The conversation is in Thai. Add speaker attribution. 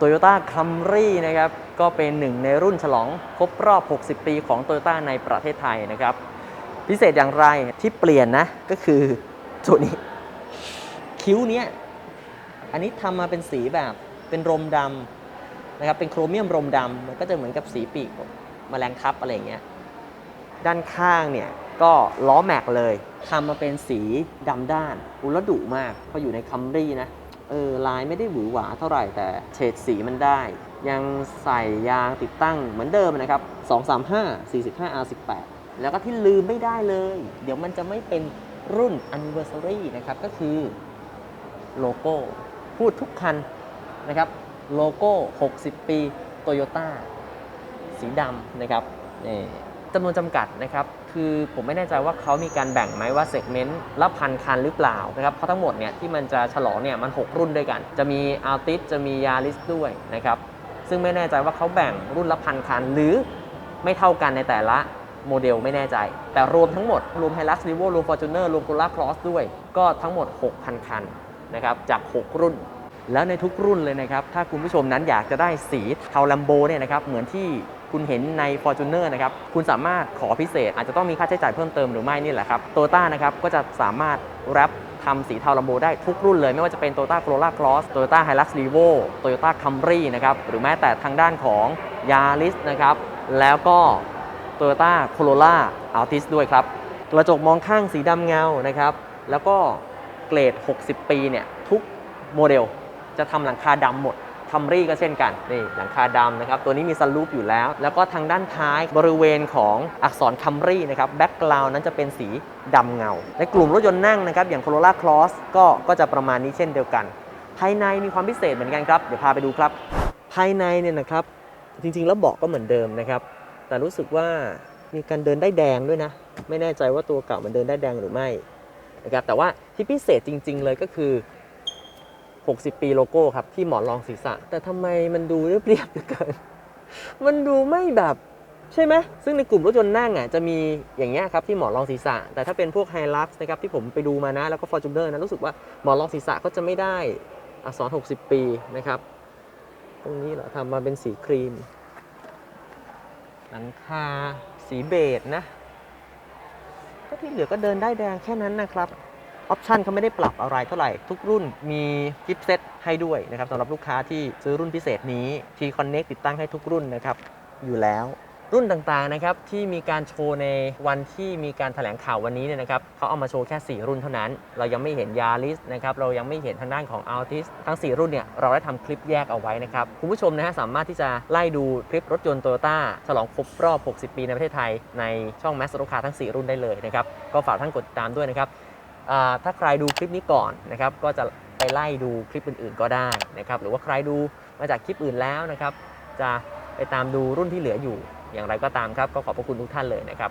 Speaker 1: Toyota Camry นะครับ ก็เป็นหนึ่งในรุ่นฉลองครบรอบ 60 ปีของ Toyota ในประเทศไทยนะครับ พิเศษอย่างไรที่เปลี่ยนนะ ก็คือตัวนี้ คิ้วเนี้ย อันนี้ทำมาเป็นสีแบบเป็นรมดำนะครับ เป็นโครเมียมรมดำมันก็จะเหมือนกับสีปีกแมลงทับอะไรอย่างเงี้ย ด้านข้างเนี่ยก็ล้อแม็กเลยทำมาเป็นสีดำด้านอุลดุมากเพราะอยู่ในคัมรี่นะ เออลายไม่ได้หวือหวาเท่าไหร่แต่เฉดสีมันได้ ยังใส่ยางติดตั้งเหมือนเดิมนะครับ 235 45 R18 แล้วก็ที่ลืมไม่ได้เลย เดี๋ยวมันจะไม่เป็นรุ่น Anniversary นะครับ ก็คือโลโก้ พูดทุกคันนะครับ โลโก้ 60 ปี Toyota สีดำนะครับนี่ จำนวนจำกัดนะครับ คือผมไม่แน่ใจว่าเขามีการแบ่งไหมว่าเซกเมนต์ละพันคันหรือเปล่านะครับ เพราะทั้งหมดเนี่ยที่มันจะฉลองเนี่ยมัน 6 รุ่นด้วยกัน จะมี Altis จะมี Yaris ด้วยนะครับ ซึ่งไม่แน่ใจว่าเขาแบ่งรุ่นละพันคัน หรือไม่เท่ากันในแต่ละโมเดลไม่แน่ใจ แต่รวมทั้งหมด รวม Hilux Revo รวม Fortuner รวม Corolla Cross ด้วย ก็ทั้งหมด 6,000 คันนะครับ จาก 6 รุ่น แล้วในทุกรุ่นเลยนะครับ ถ้าคุณผู้ชมนั้นอยากจะได้สีเทาลัมโบเนี่ยนะครับ เหมือนที่ คุณเห็นใน Fortuner นะครับคุณสามารถขอพิเศษ อาจจะต้องมีค่าใช้จ่ายเพิ่มเติมหรือไม่นี่แหละครับโตต้านะครับก็จะสามารถแรปทำสีเทาลัมโบได้ทุกรุ่นเลย ไม่ว่าจะเป็น Toyota Corolla Cross Toyota Hilux Revo Toyota Camry นะครับหรือแม้แต่ทางด้านของ Yaris นะครับแล้วก็ Toyota Corolla Altis ด้วยครับกระจกมองข้างสีดำเงานะครับแล้วก็เกรด 60 ปีเนี่ยทุกโมเดลจะทำหลังคาดำหมด คัมรี่ก็เช่นกันนี่หลังคาดำนะครับตัวนี้มีซันรูปอยู่แล้ว แล้วก็ทางด้านท้ายบริเวณของอักษรคัมรี่นะครับแบ็กกราวน์นั้นจะเป็นสีดำเงา ในกลุ่มรถยนต์นั่งนะครับอย่าง Corolla Cross ก็ก็จะประมาณนี้เช่นเดียวกัน ภายในมีความพิเศษเหมือนกันครับ เดี๋ยวพาไปดูครับ ภายในเนี่ยนะครับจริงๆ แล้วเบาะก็เหมือนเดิมนะครับแต่รู้สึกว่ามีการเดินได้แดงด้วยนะ ไม่แน่ใจว่าตัวเก่ามันเดินได้แดงหรือไม่นะครับแต่ว่าที่พิเศษจริง ๆ เลยก็คือ 60 ปีโลโก้ครับ ที่หมอนรองศีรษะ แต่ทำไมมันดูเรียบๆเหลือเกิน มันดูไม่แบบใช่ไหม ซึ่งในกลุ่มรถยนต์นั่งอะจะมีอย่างเงี้ยครับที่หมอนรองศีรษะ แต่ถ้าเป็นพวกไฮลักซ์นะครับที่ผมไปดูมานะ แล้วก็ฟอร์จูเนอร์นะ รู้สึกว่าหมอนรองศีรษะก็จะไม่ได้อักษร 60 ปีนะครับ ตรงนี้เหรอทำมาเป็นสีครีม หลังคาสีเบจนะ ก็ที่เหลือก็เดินได้แดงแค่นั้นนะครับ ออปชันเขาไม่ได้ปรับอะไรเท่าไหร่ ทุกรุ่นมีกิฟต์เซตให้ด้วยนะครับสำหรับลูกค้าที่ซื้อรุ่นพิเศษนี้ T Connect ติดตั้งให้ทุกรุ่นนะครับอยู่แล้วรุ่นต่างๆนะครับที่มีการโชว์ในวันที่มีการแถลงข่าววันนี้เนี่ยนะครับเขาเอามาโชว์แค่ 4 รุ่นเท่านั้น เรายังไม่เห็นยา r i s นะครับเรายังไม่เห็นทางด้านของ Altis ทั้ง 4 รุ่นเนี่ยเราได้ทำคลิปแยกเอาไว้นะครับ คุณผู้ชมนะฮะสามารถที่จะไล่ดูคลิปรถยนต์ Toyota ฉลองครบรอบ 60 ปีในประเทศไทย ในช่อง m a s โ o คาทั้ง 4 รุ่นได้เลยนะครับก็ฝากท่านกดติดตามด้วยนะครับ ถ้าใครดูคลิปนี้ก่อนนะครับก็จะไปไล่ดูคลิปอื่นๆก็ได้นะครับหรือว่าใครดูมาจากคลิปอื่นแล้วนะครับ จะไปตามดูรุ่นที่เหลืออยู่อย่างไรก็ตามครับ ก็ขอบพระคุณทุกท่านเลยนะครับ